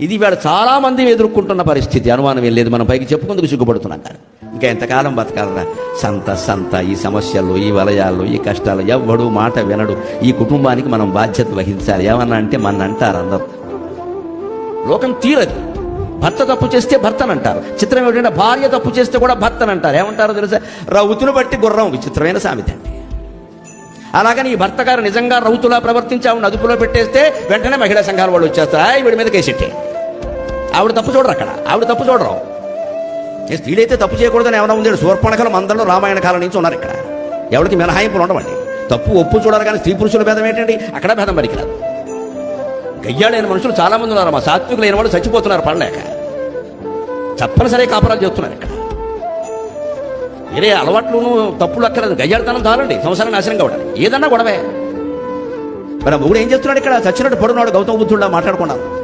ఇది ఇవాళ చాలా మంది ఎదుర్కొంటున్న పరిస్థితి. అనుమానం ఏం లేదు. మనం పైకి చెప్పుకుందుకు సిగ్గుపడుతున్నాం కానీ. ఇంకా ఎంతకాలం బతకాలరా? సంత సంత ఈ సమస్యలు ఈ వలయాలు ఈ కష్టాలు. ఎవ్వడు మాట వినడు. ఈ కుటుంబానికి మనం బాధ్యత వహించాలి. ఏమన్నా అంటే మన అంటారు అందరూ. లోకం తీరదు. భర్త తప్పు చేస్తే భర్తనంటారు చిత్రం ఏమిటంటే భార్య తప్పు చేస్తే కూడా భర్తనంటారు ఏమంటారో తెలుసా? రౌతును బట్టి గుర్రం విచిత్రమైన సామెత అండి. అలాగని ఈ భర్త గారు నిజంగా రౌతులా ప్రవర్తించి ఆవిడ అదుపులో పెట్టేస్తే వెంటనే మహిళా సంఘాల వాళ్ళు వచ్చేస్తారు. "ఆయ్, వీడి మీద కేసెట్టే ఆవిడ తప్పు చూడరు అక్కడ. ఆవిడ తప్పు చూడరు. ఏ స్త్రీలైతే తప్పు చేయకూడదని ఏమైనా ఉంది శూర్పణకల మందలు రామాయణ కాలం నుంచి ఉన్నారు ఇక్కడ. ఎవరికి మినహాయింపులు ఉండవండి. తప్పు ఒప్పు చూడాలి కానీ స్త్రీ పురుషుల భేదం ఏంటండి? అక్కడ భేదం పనికిరాదు గయ్యాడైన మనుషులు చాలా మంది ఉన్నారు. మా సాత్వికులైన వాళ్ళు చచ్చిపోతున్నారు పడలేక. తప్పనిసరి కాపురాలు చేస్తున్నారు ఇక్కడ. వేరే అలవాట్లును తప్పులు అక్కర్లేదు. గయ్యాడతనం చాలండి. సంవత్సరం నాశనం కావడానికి ఏదన్నా గొడవే. మరి ఆ మొగుడు ఏం చేస్తున్నాడు ఇక్కడ? చచ్చినట్టు పడున్నాడు గౌతమ బుద్ధుడిలా మాట్లాడుకున్నాను.